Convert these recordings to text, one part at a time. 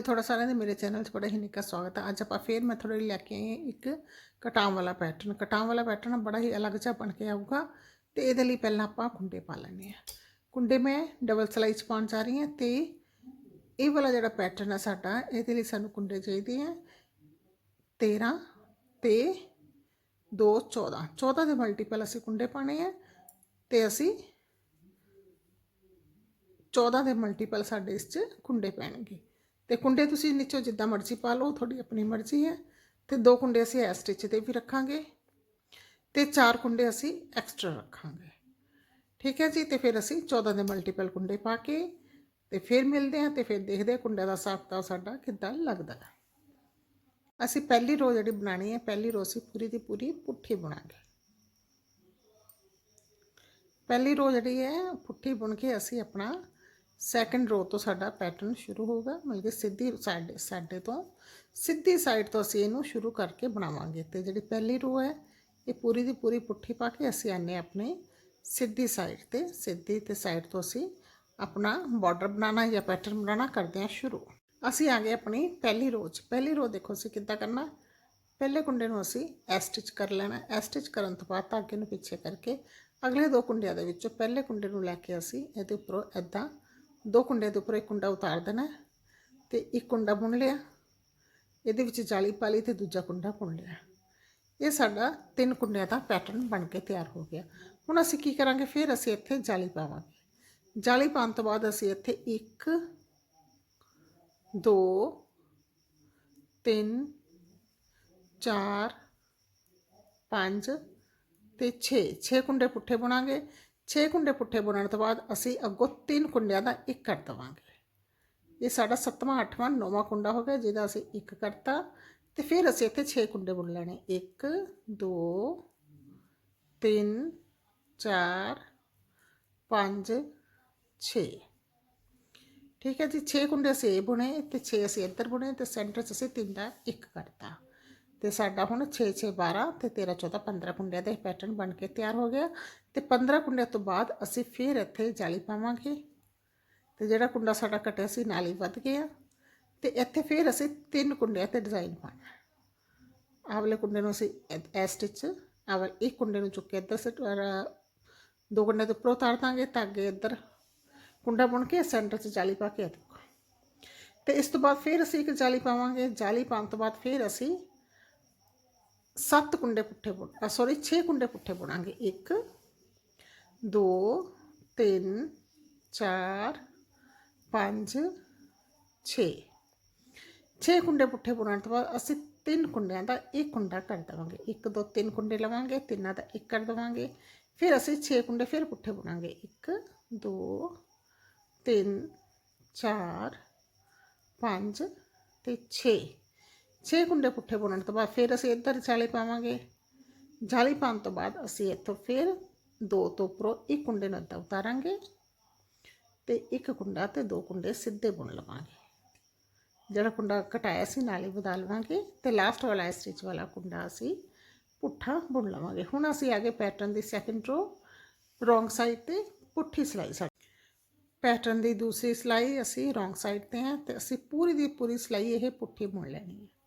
ਜੀ ਤੁਹਾਡਾ ਸਾਰਿਆਂ ਦੇ ਮੇਰੇ ਚੈਨਲ 'ਚ ਬੜਾ ਹੀ ਨਿੱਘਾ ਸਵਾਗਤ ਹੈ ਅੱਜ ਆਪਾਂ ਫੇਰ ਮੈਂ ਤੁਹਾਡੇ ਲੈ ਕੇ ਆਈ ਇੱਕ ਕਟਾਂ ਵਾਲਾ ਪੈਟਰਨ ਕਟਾਂ ਵਾਲਾ ਪੈਟਰਨ ਬੜਾ ਹੀ ਅਲੱਗ ਜਿਹਾ ਬਣ ਕੇ ਆਊਗਾ ਤੇ ਇਹਦੇ ਲਈ ਪਹਿਲਾਂ ਆਪਾਂ ਕੁੰਡੇ ਪਾ ਲੈਣੇ ਆ ਕੁੰਡੇ ਮੈਂ ਡਬਲ ਸਲਾਈ 'ਚ ਪਾਉਣ ਜਾ ਰਹੀ ਹਾਂ ਤੇ ਇਹ ਵਾਲਾ ਜਿਹੜਾ ਪੈਟਰਨ ਹੈ ਸਾਡਾ, ਇਹਦੇ ਲਈ ਸਾਨੂੰ ਕੁੰਡੇ ਚਾਹੀਦੇ ਆ 13 ਤੇ 2 14 14 ਦੇ ਮਲਟੀਪਲ ਅਸੀਂ ਕੁੰਡੇ ਪਾਣੇ ਆ ਤੇ ਅਸੀਂ 14 ਦੇ ਮਲਟੀਪਲ ਸਾਡੇ ਇਸ 'ਚ ਕੁੰਡੇ ਪੈਣਗੇ। ਤੇ ਕੁੰਡੇ ਤੁਸੀਂ ਨੀਚੋਂ ਜਿੱਦਾਂ ਮਰਜ਼ੀ ਪਾ ਲਓ ਤੁਹਾਡੀ ਆਪਣੀ ਮਰਜ਼ੀ ਹੈ। ਤੇ ਦੋ ਕੁੰਡੇ ਅਸੀਂ ਐ ਸਟਿਚ ਤੇ ਵੀ ਰੱਖਾਂਗੇ ਤੇ ਚਾਰ ਕੁੰਡੇ ਅਸੀਂ ਐਕਸਟਰਾ ਰੱਖਾਂਗੇ। ਠੀਕ ਹੈ ਜੀ? ਤੇ ਫਿਰ ਅਸੀਂ 14 ਦੇ ਮਲਟੀਪਲ ਕੁੰਡੇ ਪਾ ਕੇ ਤੇ ਫਿਰ ਮਿਲਦੇ ਹਾਂ ਤੇ ਫਿਰ ਦੇਖਦੇ ਹਾਂ ਕੁੰਡੇ ਦਾ ਹਿਸਾਬ ਕਿਤਾਬ ਸਾਡਾ ਕਿੱਦਾਂ ਲੱਗਦਾ ਹੈ। ਅਸੀਂ ਪਹਿਲੀ ਰੋ ਜਿਹੜੀ ਬਣਾਣੀ ਹੈ, ਪਹਿਲੀ ਰੋ ਅਸੀਂ ਪੂਰੀ ਦੀ ਪੂਰੀ ਪੁੱਠੀ ਬਣਾਂਗੇ। ਪਹਿਲੀ ਰੋ ਜਿਹੜੀ ਹੈ, ਪੁੱਠੀ ਬੁਣ ਕੇ ਅਸੀਂ ਆਪਣਾ ਸੈਕੰਡ ਰੋ ਤੋਂ ਸਾਡਾ ਪੈਟਰਨ ਸ਼ੁਰੂ ਹੋਊਗਾ, ਮਤਲਬ ਕਿ ਸਿੱਧੀ ਸਾਈਡ ਸਾਡੇ ਤੋਂ, ਸਿੱਧੀ ਸਾਈਡ ਤੋਂ ਅਸੀਂ ਇਹਨੂੰ ਸ਼ੁਰੂ ਕਰਕੇ ਬਣਾਵਾਂਗੇ। ਤੇ ਜਿਹੜੀ ਪਹਿਲੀ ਰੋ ਹੈ, ਇਹ ਪੂਰੀ ਦੀ ਪੂਰੀ ਪੁੱਠੀ ਪਾ ਕੇ ਅਸੀਂ ਆਨੇ ਆਪਣੇ ਸਿੱਧੀ ਸਾਈਡ ਤੇ। ਸਿੱਧੀ ਤੇ ਸਾਈਡ ਤੋਂ ਅਸੀਂ ਆਪਣਾ ਬਾਰਡਰ ਬਣਾਉਣਾ ਜਾਂ ਪੈਟਰਨ ਬਣਾਉਣਾ ਕਰਦੇ ਹਾਂ ਸ਼ੁਰੂ। ਅਸੀਂ ਆ ਗਏ ਆਪਣੀ ਪਹਿਲੀ ਰੋ 'ਚ। ਪਹਿਲੀ ਰੋ ਦੇਖੋ ਅਸੀਂ ਕਿੱਦਾਂ ਕਰਨਾ। ਪਹਿਲੇ ਕੁੰਡੇ ਨੂੰ ਅਸੀਂ ਐ ਸਟਿਚ ਕਰ ਲੈਣਾ। ਐ ਸਟਿਚ ਕਰਨ ਤੋਂ ਬਾਅਦ ਧਾਗੇ ਨੂੰ ਪਿੱਛੇ ਕਰਕੇ ਅਗਲੇ ਦੋ ਕੁੰਡਿਆਂ ਦੇ ਵਿੱਚੋਂ ਪਹਿਲੇ ਕੁੰਡੇ ਨੂੰ ਲੈ ਕੇ ਅਸੀਂ ਇਹਦੇ ਉੱਪਰੋਂ ਐਦਾਂ ਦੋ ਕੁੰਡਿਆਂ ਦੇ ਉੱਪਰ ਇੱਕ ਕੁੰਡਾ ਉਤਾਰ ਦੇਣਾ ਹੈ ਤੇ ਇੱਕ ਕੁੰਡਾ ਬੁਣ ਲਿਆ। ਇਹਦੇ ਵਿੱਚ ਜਾਲੀ ਪਾ ਲਈ ਤੇ ਦੂਜਾ ਕੁੰਡਾ ਬੁਣ ਲਿਆ। ਇਹ ਸਾਡਾ ਤਿੰਨ ਕੁੰਡਿਆਂ ਦਾ ਪੈਟਰਨ ਬਣ ਕੇ ਤਿਆਰ ਹੋ ਗਿਆ। ਹੁਣ ਅਸੀਂ ਕੀ ਕਰਾਂਗੇ? ਫਿਰ ਅਸੀਂ ਇੱਥੇ ਜਾਲੀ ਪਾਵਾਂਗੇ। ਜਾਲੀ ਪਾਉਣ ਤੋਂ ਬਾਅਦ ਅਸੀਂ ਇੱਥੇ 1 2 3 4 5 ਤੇ 6 6 ਕੁੰਡੇ ਪੁੱਠੇ ਬੁਣਾਂਗੇ। 6 ਕੁੰਡੇ ਪੁੱਠੇ ਬੁਣਨ ਤੋਂ ਬਾਅਦ ਅਸੀਂ ਅੱਗੋਂ ਤਿੰਨ ਕੁੰਡਿਆਂ ਦਾ ਇੱਕ ਕਰ ਦਵਾਂਗੇ। ਇਹ ਸਾਡਾ 7ਵਾਂ 8ਵਾਂ 9ਵਾਂ ਕੁੰਡਾ ਹੋ ਗਿਆ, ਜਿਹਦਾ ਅਸੀਂ ਇੱਕ ਕਰਤਾ ਤੇ ਫਿਰ ਅਸੀਂ ਇੱਥੇ 6 ਕੁੰਡੇ ਬੁਣ ਲੈਣੇ। 1 2 3 4 5 6 ਠੀਕ ਹੈ ਜੀ 6 ਕੁੰਡੇ ਅਸੀਂ ਇਹ ਬੁਣੇ ਤੇ 6 ਅਸੀਂ ਇੱਧਰ ਬੁਣੇ ਤੇ ਸੈਂਟਰ 'ਚ ਅਸੀਂ ਤਿੰਨ ਦਾ ਇੱਕ ਕਰਤਾ। ਤੇ ਸਾਡਾ ਹੁਣ 6 6 12 ਤੇ 13 14 15 ਕੁੰਡਿਆਂ ਦਾ ਇਹ ਪੈਟਰਨ ਬਣ ਕੇ ਤਿਆਰ ਹੋ ਗਿਆ। ਤੇ 15 ਕੁੰਡਿਆਂ ਤੋਂ ਬਾਅਦ ਅਸੀਂ ਫਿਰ ਇੱਥੇ ਜਾਲੀ ਪਾਵਾਂਗੇ। ਤੇ ਜਿਹੜਾ ਕੁੰਡਾ ਸਾਡਾ ਕਟਿਆ ਸੀ ਨਾਲ ਹੀ ਵੱਧ ਗਿਆ। ਤੇ ਇੱਥੇ ਫਿਰ ਅਸੀਂ ਤਿੰਨ ਕੁੰਡਿਆਂ ਤੇ ਡਿਜ਼ਾਈਨ ਪਾਣਾ ਆਹ ਵਾਲੇ ਕੁੰਡੇ ਨੂੰ ਅਸੀਂ ਐ ਸਟਿਚ ਆਹ ਵਾਲੇ ਇੱਕ ਕੁੰਡੇ ਨੂੰ ਚੁੱਕ ਕੇ ਇੱਧਰ ਸਿੱਟ ਦੋ ਕੁੰਡੇ ਦੇ ਉੱਪਰੋਂ ਉਤਾਰ ਦਾਂਗੇ ਤਾਂ ਅੱਗੇ ਇੱਧਰ ਕੁੰਡਾ ਬੁਣ ਕੇ ਸੈਂਟਰ 'ਚ ਜਾਲੀ ਪਾ ਕੇ ਦੇਖੋ। ਤੇ ਇਸ ਤੋਂ ਬਾਅਦ ਫਿਰ ਅਸੀਂ ਇੱਕ ਜਾਲੀ ਪਾਵਾਂਗੇ। ਜਾਲੀ ਪਾਉਣ ਤੋਂ ਬਾਅਦ ਫਿਰ ਅਸੀਂ ਸੱਤ ਕੁੰਡੇ ਪੁੱਠੇ ਬੁਣ ਸੌਰੀ 6 ਕੁੰਡੇ ਪੁੱਠੇ ਬੁਣਾਂਗੇ। 1 2 3 4 5 6 6 ਕੁੰਡੇ ਪੁੱਠੇ ਬੁਣਨ ਤੋਂ ਬਾਅਦ ਅਸੀਂ ਤਿੰਨ ਕੁੰਡਿਆਂ ਦਾ ਇੱਕ ਕੁੰਡਾ ਕਰ ਦੇਵਾਂਗੇ। 1 2 3 ਕੁੰਡੇ ਲਵਾਂਗੇ, ਤਿੰਨਾਂ ਦਾ ਇੱਕ ਕਰ ਦੇਵਾਂਗੇ। ਫਿਰ ਅਸੀਂ 6 ਕੁੰਡੇ ਫਿਰ ਪੁੱਠੇ ਬੁਣਾਂਗੇ। 1 2 3 4 5 ਤੇ 6 6 ਕੁੰਡੇ ਪੁੱਠੇ ਬੁਣਨ ਤੋਂ ਬਾਅਦ ਫਿਰ ਅਸੀਂ ਇੱਧਰ ਜਾਲੀ ਪਾਵਾਂਗੇ। ਜਾਲੀ ਪਾਉਣ ਤੋਂ ਬਾਅਦ ਅਸੀਂ ਇੱਥੋਂ ਫਿਰ ਦੋ ਤੋਂ ਉੱਪਰੋਂ ਇੱਕ ਕੁੰਡੇ ਨੂੰ ਇੱਦਾਂ ਉਤਾਰਾਂਗੇ ਤੇ ਇੱਕ ਕੁੰਡਾ ਤੇ ਦੋ ਕੁੰਡੇ ਸਿੱਧੇ ਬੁਣ ਲਵਾਂਗੇ। ਜਿਹੜਾ ਕੁੰਡਾ ਘਟਾਇਆ ਸੀ ਨਾਲ ਹੀ ਵਧਾ ਲਵਾਂਗੇ ਤੇ ਲਾਸਟ ਵਾਲਾ ਸਟਿਚ ਵਾਲਾ ਕੁੰਡਾ ਅਸੀਂ ਪੁੱਠਾ ਬੁਣ ਲਵਾਂਗੇ। ਹੁਣ ਅਸੀਂ ਆਗੇ ਪੈਟਰਨ ਦੀ ਸੈਕੰਡ ਰੋ ਰੋਂਗ ਸਾਈਡ ਤੇ ਪੁੱਠੀ ਸਿਲਾਈ ਸਾਡੀ। ਪੈਟਰਨ ਦੀ ਦੂਸਰੀ ਸਿਲਾਈ ਅਸੀਂ ਰੋਂਗ ਸਾਈਡ ਤੇ ਹੈ ਤੇ ਅਸੀਂ ਪੂਰੀ ਦੀ ਪੂਰੀ ਸਿਲਾਈ ਇਹ ਪੁੱਠੀ ਬੁਣ ਲੈਣੀ ਹੈ।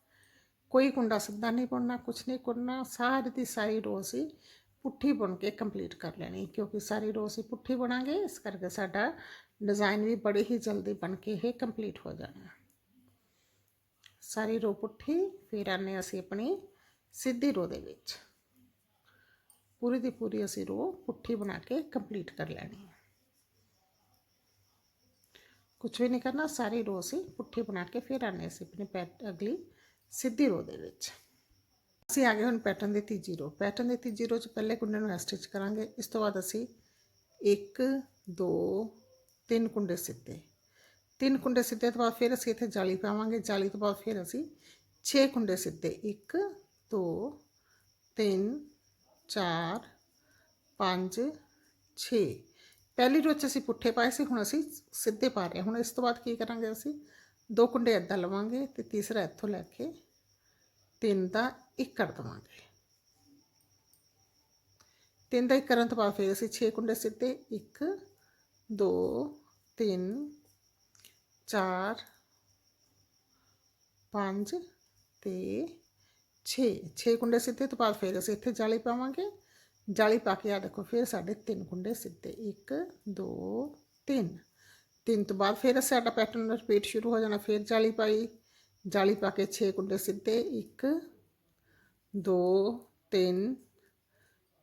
ਕੋਈ ਕੁੰਡਾ ਸਿੱਧਾ ਨਹੀਂ ਬੁਣਨਾ ਕੁਛ ਨਹੀਂ ਕਰਨਾ ਸਾਰੀ ਦੀ ਸਾਰੀ ਰੋ ਅਸੀਂ ਪੁੱਠੀ ਬੁਣ ਕੇ ਕੰਪਲੀਟ ਕਰ ਲੈਣੀ ਕਿਉਂਕਿ ਸਾਰੀ ਰੋ ਅਸੀਂ ਪੁੱਠੀ ਬਣਾਂਗੇ ਇਸ ਕਰਕੇ ਸਾਡਾ ਡਿਜ਼ਾਈਨ ਵੀ ਬੜੀ ਹੀ ਜਲਦੀ ਬਣ ਕੇ ਇਹ ਕੰਪਲੀਟ ਹੋ ਜਾਣਾ ਸਾਰੀ ਰੋ ਪੁੱਠੀ ਫਿਰ ਆਨੇ ਅਸੀਂ ਆਪਣੀ ਸਿੱਧੀ ਰੋ ਦੇ ਵਿੱਚ ਪੂਰੀ ਦੀ ਪੂਰੀ ਅਸੀਂ ਰੋ ਪੁੱਠੀ ਬਣਾ ਕੇ ਕੰਪਲੀਟ ਕਰ ਲੈਣੀ ਹੈ ਕੁਝ ਵੀ ਨਹੀਂ ਕਰਨਾ ਸਾਰੀ ਰੋ ਅਸੀਂ ਪੁੱਠੀ ਬਣਾ ਕੇ ਫਿਰ ਆਨੇ ਅਸੀਂ ਆਪਣੀ ਪੈਟ ਅਗਲੀ ਸਿੱਧੀ ਰੋ ਦੇ ਵਿੱਚ। ਅਸੀਂ ਆ ਗਏ ਹੁਣ ਪੈਟਰਨ ਦੇ ਤੀਜੀ ਰੋ ਪੈਟਰਨ ਦੇ ਤੀਜੀ ਰੋ 'ਚ ਪਹਿਲੇ ਕੁੰਡੇ ਨੂੰ ਸਟਿਚ ਕਰਾਂਗੇ। ਇਸ ਤੋਂ ਬਾਅਦ ਅਸੀਂ 1 2 3 ਕੁੰਡੇ ਸਿੱਧੇ। ਤਿੰਨ ਕੁੰਡੇ ਸਿੱਧੇ ਤੋਂ ਬਾਅਦ ਫਿਰ ਅਸੀਂ ਇੱਥੇ ਜਾਲੀ ਪਾਵਾਂਗੇ। ਜਾਲੀ ਤੋਂ ਬਾਅਦ ਫਿਰ ਅਸੀਂ 6 ਕੁੰਡੇ ਸਿੱਧੇ। 1 2 3 4 5 6 ਪਹਿਲੀ ਰੋ 'ਚ ਅਸੀਂ ਪੁੱਠੇ ਪਾਏ ਸੀ। ਹੁਣ ਅਸੀਂ ਸਿੱਧੇ ਪਾ ਰਹੇ ਹੁਣ ਇਸ ਤੋਂ ਬਾਅਦ ਕੀ ਕਰਾਂਗੇ ਅਸੀਂ? ਦੋ ਕੁੰਡੇ ਇੱਦਾਂ ਲਵਾਂਗੇ ਤੇ ਤੀਸਰਾ ਇੱਥੋਂ ਲੈ ਕੇ ਤਿੰਨ ਦਾ ਇੱਕ ਕਰ ਦਵਾਂਗੇ। ਤਿੰਨ ਦਾ ਇੱਕ ਕਰਨ ਤੋਂ ਬਾਅਦ ਫਿਰ ਅਸੀਂ 6 ਕੁੰਡੇ ਸਿੱਧੇ 1 2 3 4 5 ਤੇ 6 6 ਕੁੰਡੇ ਸਿੱਧੇ ਤੋਂ ਬਾਅਦ ਫਿਰ ਅਸੀਂ ਇੱਥੇ ਜਾਲੀ ਪਾਵਾਂਗੇ। ਜਾਲੀ ਪਾ ਕੇ ਆ ਦੇਖੋ, ਫਿਰ ਸਾਡੇ ਤਿੰਨ ਕੁੰਡੇ ਸਿੱਧੇ 1 2 3 ਤਿੰਨ ਤੋਂ ਬਾਅਦ ਫਿਰ ਸਾਡਾ ਪੈਟਰਨ ਰਿਪੀਟ ਸ਼ੁਰੂ ਹੋ ਜਾਣਾ, ਫਿਰ ਜਾਲੀ ਪਾਈ, ਜਾਲੀ ਪਾ ਕੇ 6 ਕੁੰਡੇ ਸਿੱਧੇ 1 2 3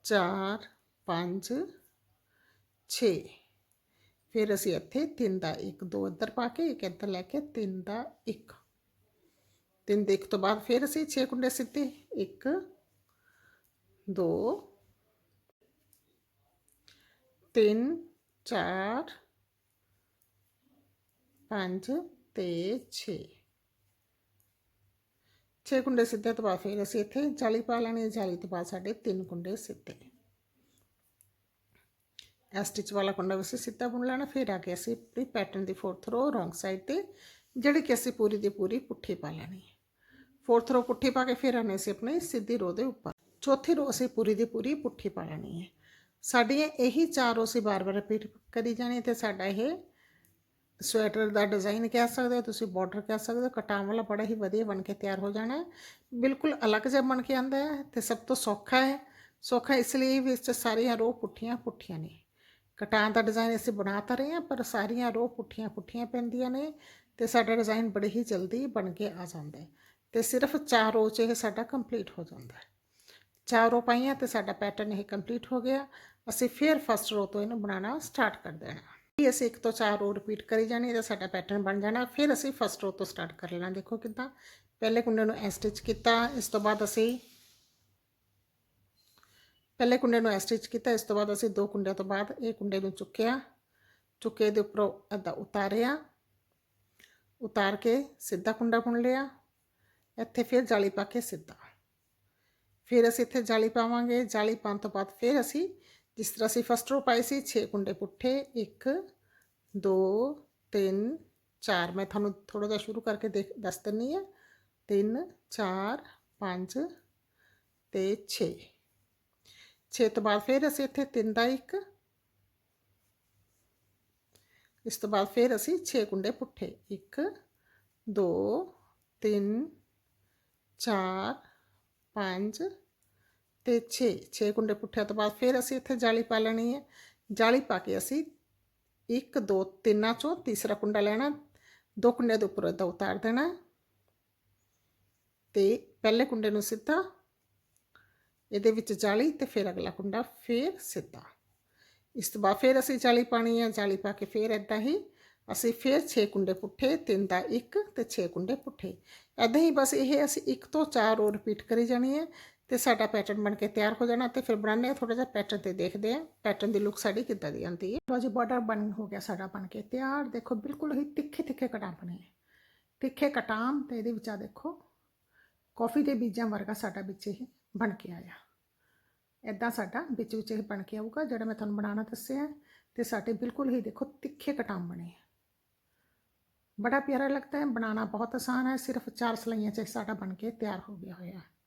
4 5 6 ਫਿਰ ਅਸੀਂ ਇੱਥੇ 3 ਦਾ 1 2 ਇੱਧਰ ਪਾ ਕੇ, ਇੱਕ ਇੱਧਰ ਲੈ ਕੇ 3 ਦਾ 1 ਤਿੰਨ ਦੇ ਇੱਕ ਤੋਂ ਬਾਅਦ ਫਿਰ ਅਸੀਂ 6 ਕੁੰਡੇ ਸਿੱਧੇ 1 2 3 4 5 ਤੇ 6 6 ਕੁੰਡੇ ਸਿੱਧੇ ਤੋਂ ਬਾਅਦ ਫਿਰ ਅਸੀਂ ਇੱਥੇ ਜਾਲੀ ਪਾ ਲੈਣੀ ਹੈ ਜਾਲੀ ਤੋਂ ਬਾਅਦ ਸਾਡੇ ਤਿੰਨ ਕੁੰਡੇ ਸਿੱਧੇ। ਇਹ ਸਟਿਚ ਵਾਲਾ ਕੁੰਡਾ ਵੀ ਅਸੀਂ ਸਿੱਧਾ ਬੁਣ ਲੈਣਾ, ਫਿਰ ਆ ਕੇ ਅਸੀਂ ਆਪਣੀ ਪੈਟਰਨ ਦੀ ਫੋਰਥ ਰੋ ਰੋਂਗ ਸਾਈਡ ਤੇ, ਜਿਹੜੀ ਕਿ ਅਸੀਂ ਪੂਰੀ ਦੀ ਪੂਰੀ ਪੁੱਠੀ ਪਾ ਲੈਣੀ ਹੈ ਫੋਰਥ ਰੋ ਪੁੱਠੀ ਪਾ ਕੇ ਫਿਰ ਆਨੇ ਅਸੀਂ ਆਪਣੀ ਸਿੱਧੀ ਰੋ ਦੇ ਉੱਪਰ। ਚੌਥੀ ਰੋ ਅਸੀਂ ਪੂਰੀ ਦੀ ਪੂਰੀ ਪੁੱਠੀ ਪਾ ਲੈਣੀ ਹੈ ਸਾਡੀਆਂ ਇਹੀ ਚਾਰ ਰੋ ਅਸੀਂ ਬਾਰ-ਬਾਰ ਰਿਪੀਟ ਕਰੀ ਜਾਣੀ ਤੇ ਸਾਡਾ ਇਹ ਸਵੈਟਰ ਦਾ ਡਿਜ਼ਾਈਨ ਕਹਿ ਸਕਦੇ ਹੋ, ਤੁਸੀਂ ਬਾਰਡਰ ਕਹਿ ਸਕਦੇ ਹੋ ਕਟਾਂ ਵਾਲਾ ਬੜਾ ਹੀ ਵਧੀਆ ਬਣ ਕੇ ਤਿਆਰ ਹੋ ਜਾਣਾ ਹੈ। ਬਿਲਕੁਲ ਅਲੱਗ ਜਿਹਾ ਬਣ ਕੇ ਆਂਦਾ ਹੈ ਤੇ ਸਭ ਤੋਂ ਸੌਖਾ ਹੈ, ਸੌਖਾ ਇਸ ਲਈ ਵੀ ਇਸ 'ਚ ਸਾਰੀਆਂ ਰੋ ਪੁੱਠੀਆਂ ਪੁੱਠੀਆਂ ਨੇ। ਕਟਾਂ ਦਾ ਡਿਜ਼ਾਈਨ ਅਸੀਂ ਬਣਾ ਤਾਂ ਰਹੇ ਹਾਂ, ਪਰ ਸਾਰੀਆਂ ਰੋ ਪੁੱਠੀਆਂ ਪੁੱਠੀਆਂ ਪੈਂਦੀਆਂ ਨੇ ਤੇ ਸਾਡਾ ਡਿਜ਼ਾਈਨ ਬੜੀ ਹੀ ਜਲਦੀ ਬਣ ਕੇ ਆ ਜਾਂਦਾ ਹੈ ਤੇ ਸਿਰਫ ਚਾਰ ਰੋ 'ਚ ਇਹ ਸਾਡਾ ਕੰਪਲੀਟ ਹੋ ਜਾਂਦਾ ਹੈ। ਚਾਰ ਰੋ ਪਾਈਆਂ ਤੇ ਸਾਡਾ ਪੈਟਰਨ ਇਹ ਕੰਪਲੀਟ ਹੋ ਗਿਆ। ਅਸੀਂ ਫਿਰ ਫਸਟ ਰੋ ਤੋਂ ਇਹਨੂੰ ਬਣਾਉਣਾ ਸਟਾਰਟ ਕਰ ਦੇਣਾ। ਅਸੀਂ ਇੱਕ ਤੋਂ ਚਾਰ ਰੋ ਰਿਪੀਟ ਕਰੀ ਜਾਣੀ, ਇਹਦਾ ਸਾਡਾ ਪੈਟਰਨ ਬਣ ਜਾਣਾ। ਫਿਰ ਅਸੀਂ ਫਸਟ ਰੋ ਤੋਂ ਸਟਾਰਟ ਕਰ ਲੈਣਾ, ਦੇਖੋ ਕਿੱਦਾਂ। ਪਹਿਲੇ ਕੁੰਡੇ ਨੂੰ ਐ ਸਟਿਚ ਕੀਤਾ, ਇਸ ਤੋਂ ਬਾਅਦ ਅਸੀਂ ਪਹਿਲੇ ਕੁੰਡੇ ਨੂੰ ਐ ਸਟਿਚ ਕੀਤਾ, ਇਸ ਤੋਂ ਬਾਅਦ ਅਸੀਂ ਦੋ ਕੁੰਡਿਆਂ ਤੋਂ ਬਾਅਦ ਇਹ ਕੁੰਡੇ ਨੂੰ ਚੁੱਕਿਆ। ਚੁੱਕੇ ਦੇ ਉੱਪਰੋਂ ਅੱਧਾ ਉਤਾਰਿਆ। ਉਤਾਰ ਕੇ ਸਿੱਧਾ ਕੁੰਡਾ ਬੁਣ ਲਿਆ। ਇੱਥੇ ਫਿਰ ਜਾਲੀ ਪਾ ਕੇ ਸਿੱਧਾ। ਫਿਰ ਅਸੀਂ ਇੱਥੇ ਜਾਲੀ ਪਾਵਾਂਗੇ। ਜਾਲੀ ਪਾਉਣ ਤੋਂ ਬਾਅਦ ਫਿਰ ਅਸੀਂ ਜਿਸ ਤਰ੍ਹਾਂ ਅਸੀਂ ਫਸਟ ਰੋ ਪਾਈ ਸੀ 6 ਕੁੰਡੇ ਪੁੱਠੇ 1 2 3 4 ਮੈਂ ਤੁਹਾਨੂੰ ਥੋੜਾ ਜਿਹਾ ਸ਼ੁਰੂ ਕਰਕੇ ਦੇਖ, ਦੱਸ ਦਿੰਨੀ ਆ 3 4 5 ਤੇ 6 6 ਤੋਂ ਬਾਅਦ ਫਿਰ ਅਸੀਂ ਇੱਥੇ 3 ਦਾ 1 ਇਸ ਤੋਂ ਬਾਅਦ ਫਿਰ ਅਸੀਂ 6 ਕੁੰਡੇ ਪੁੱਠੇ। 1 2 3 4 5 ਤੇ 6 6 ਕੁੰਡੇ ਪੁੱਠਿਆਂ ਤੋਂ ਬਾਅਦ ਫਿਰ ਅਸੀਂ ਇੱਥੇ ਜਾਲੀ ਪਾ ਲੈਣੀ ਹੈ। ਜਾਲੀ ਪਾ ਕੇ ਅਸੀਂ 1 2 ਤਿੰਨਾਂ ਚੋਂ ਤੀਸਰਾ ਕੁੰਡਾ ਲੈਣਾ। ਦੋ ਕੁੰਡੇ ਦੇ ਉੱਪਰ ਇਦਾਂ ਉਤਾਰ ਦੇਣਾ। ਤੇ ਪਹਿਲੇ ਕੁੰਡੇ ਨੂੰ ਸਿੱਧਾ ਇਹਦੇ ਵਿੱਚ ਜਾਲੀ ਤੇ ਫਿਰ ਅਗਲਾ ਕੁੰਡਾ ਫਿਰ ਸਿੱਧਾ। ਇਸ ਤੋਂ ਬਾਅਦ ਫਿਰ ਅਸੀਂ ਜਾਲੀ ਪਾਣੀ ਹੈ। ਜਾਲੀ ਪਾ ਕੇ ਫਿਰ ਇਦਾਂ ਹੀ ਅਸੀਂ ਫਿਰ 6 ਕੁੰਡੇ ਪੁੱਠੇ 3 ਦਾ 1 ਤੇ 6 ਕੁੰਡੇ ਪੁੱਠੇ। ਇਦਾਂ ਹੀ ਬਸ ਇਹ ਅਸੀਂ 1 ਤੋਂ 4 ਰੋ ਰਿਪੀਟ ਕਰੀ ਜਾਣੀ ਹੈ। ਤੇ ਸਾਡਾ ਪੈਟਰਨ ਬਣ ਕੇ ਤਿਆਰ ਹੋ ਜਾਣਾ ਤੇ ਫਿਰ ਬਣਾਉਂਦੇ ਆ ਥੋੜਾ ਜਿਹਾ ਪੈਟਰਨ ਤੇ ਦੇਖਦੇ ਆ ਪੈਟਰਨ ਦੀ ਲੁੱਕ ਸਾਡੀ ਕਿੱਦਾਂ ਦੀ ਆਉਂਦੀ ਹੈ। ਲੋ ਜੀ ਬਾਰਡਰ ਬਣ ਹੋ ਗਿਆ ਸਾਡਾ ਬਣ ਕੇ ਤਿਆਰ। ਦੇਖੋ, ਬਿਲਕੁਲ ਹੀ ਤਿੱਖੇ ਤਿੱਖੇ ਕਟਾਂ ਬਣੇ ਆ। ਤਿੱਖੇ ਕਟਾਂ ਤੇ ਇਹਦੇ ਵਿੱਚ ਆ ਦੇਖੋ ਕਾਫੀ ਦੇ ਬੀਜਾਂ ਵਰਗਾ ਸਾਡਾ ਵਿੱਚ ਇਹ ਬਣ ਕੇ ਆਇਆ। ਇਦਾਂ ਸਾਡਾ ਵਿੱਚ ਵਿੱਚ ਇਹ ਬਣ ਕੇ ਆਊਗਾ, ਜਿਹੜਾ ਮੈਂ ਤੁਹਾਨੂੰ ਬਣਾਉਣਾ ਦੱਸਿਆ ਹੈ। ਤੇ ਸਾਡੇ ਬਿਲਕੁਲ ਹੀ ਦੇਖੋ ਤਿੱਖੇ ਕਟਾਮ ਬਣੇ ਬੜਾ ਪਿਆਰਾ ਲੱਗਦਾ ਹੈ, ਬਣਾਉਣਾ ਬਹੁਤ ਆਸਾਨ ਹੈ, ਸਿਰਫ ਚਾਰ ਸਲਾਈਆਂ 'ਚ ਸਾਡਾ ਬਣ ਕੇ ਤਿਆਰ ਹੋ ਗਿਆ ਹੋਇਆ ਹੈ।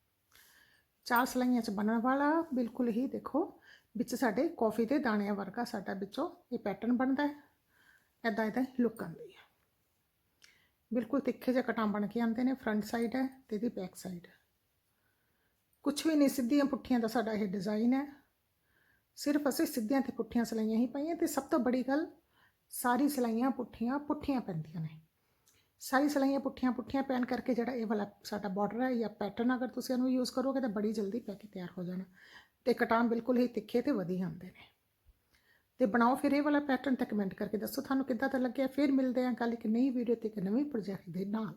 ਚਾਰ ਸਲਾਈਆਂ 'ਚ ਬਣਨ ਵਾਲਾ, ਬਿਲਕੁਲ ਹੀ ਦੇਖੋ, ਵਿੱਚ ਸਾਡੇ ਕੌਫੀ ਦੇ ਦਾਣਿਆਂ ਵਰਗਾ ਸਾਡਾ ਵਿੱਚੋਂ ਇਹ ਪੈਟਰਨ ਬਣਦਾ ਹੈ। ਐਦਾਂ ਐਦਾਂ ਲੁੱਕ ਆਉਂਦੀ ਹੈ। ਬਿਲਕੁਲ ਤਿੱਖੇ ਜਿਹੇ ਕਟਾਂ ਬਣ ਕੇ ਆਉਂਦੇ ਨੇ ਫਰੰਟ ਸਾਈਡ ਹੈ ਤੇ ਇਹਦੀ ਬੈਕ ਸਾਈਡ ਹੈ। ਕੁਝ ਵੀ ਨਹੀਂ, ਸਿੱਧੀਆਂ ਪੁੱਠੀਆਂ ਦਾ ਸਾਡਾ ਇਹ ਡਿਜ਼ਾਈਨ ਹੈ। ਸਿਰਫ ਅਸੀਂ ਸਿੱਧੀਆਂ ਤੇ ਪੁੱਠੀਆਂ ਸਲਾਈਆਂ ਹੀ ਪਾਈਆਂ ਤੇ ਸਭ ਤੋਂ ਬੜੀ ਗੱਲ, ਸਾਰੀ ਸਲਾਈਆਂ ਪੁੱਠੀਆਂ ਪੁੱਠੀਆਂ ਪੈਂਦੀਆਂ ਨੇ। ਸਾਰੀ ਸਲਾਈਆਂ ਪੁੱਠੀਆਂ ਪੁੱਠੀਆਂ ਪੈਣ ਕਰਕੇ ਜਿਹੜਾ ਇਹ ਵਾਲਾ ਸਾਡਾ ਬਾਰਡਰ ਹੈ ਜਾਂ ਪੈਟਰਨ ਅਗਰ ਤੁਸੀਂ ਇਹਨੂੰ ਯੂਜ਼ ਕਰੋਗੇ ਤਾਂ ਬੜੀ ਜਲਦੀ ਪੈ ਕੇ ਤਿਆਰ ਹੋ ਜਾਣਾ। ਤੇ ਕਟਾਂ ਬਿਲਕੁਲ ਹੀ ਤਿੱਖੇ ਤੇ ਵਧੀਆ ਹੁੰਦੇ ਨੇ। ਤੇ ਬਣਾਓ ਫਿਰ ਇਹ ਵਾਲਾ ਪੈਟਰਨ ਤੇ ਕਮੈਂਟ ਕਰਕੇ ਦੱਸੋ, ਤੁਹਾਨੂੰ ਕਿੱਦਾਂ ਦਾ ਲੱਗਿਆ? ਫਿਰ ਮਿਲਦੇ ਹਾਂ ਕੱਲ ਇੱਕ ਨਈ ਵੀਡੀਓ ਤੇ ਇੱਕ ਨਵੀਂ ਪ੍ਰੋਜੈਕਟ ਦੇ ਨਾਲ।